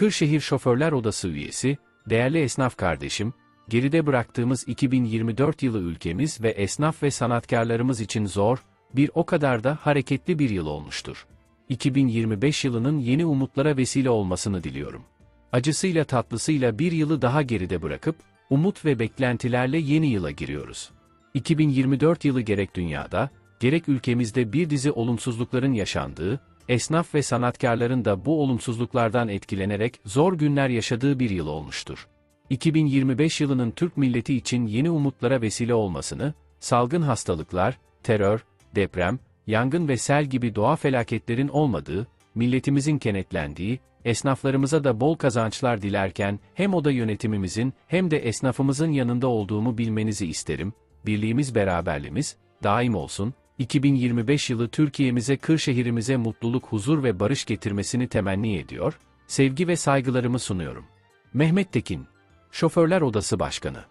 Kırşehir Şoförler Odası üyesi, değerli esnaf kardeşim, geride bıraktığımız 2024 yılı ülkemiz ve esnaf ve sanatkarlarımız için zor, bir o kadar da hareketli bir yıl olmuştur. 2025 yılının yeni umutlara vesile olmasını diliyorum. Acısıyla tatlısıyla bir yılı daha geride bırakıp, umut ve beklentilerle yeni yıla giriyoruz. 2024 yılı gerek dünyada, gerek ülkemizde bir dizi olumsuzlukların yaşandığı, esnaf ve sanatkarların da bu olumsuzluklardan etkilenerek zor günler yaşadığı bir yıl olmuştur. 2025 yılının Türk milleti için yeni umutlara vesile olmasını, salgın hastalıklar, terör, deprem, yangın ve sel gibi doğa felaketlerin olmadığı, milletimizin kenetlendiği, esnaflarımıza da bol kazançlar dilerken hem oda yönetimimizin hem de esnafımızın yanında olduğumu bilmenizi isterim. Birliğimiz beraberliğimiz daim olsun. 2025 yılı Türkiye'mize, Kırşehir'imize mutluluk, huzur ve barış getirmesini temenni ediyor, sevgi ve saygılarımı sunuyorum. Mehmet Tekin, Şoförler Odası Başkanı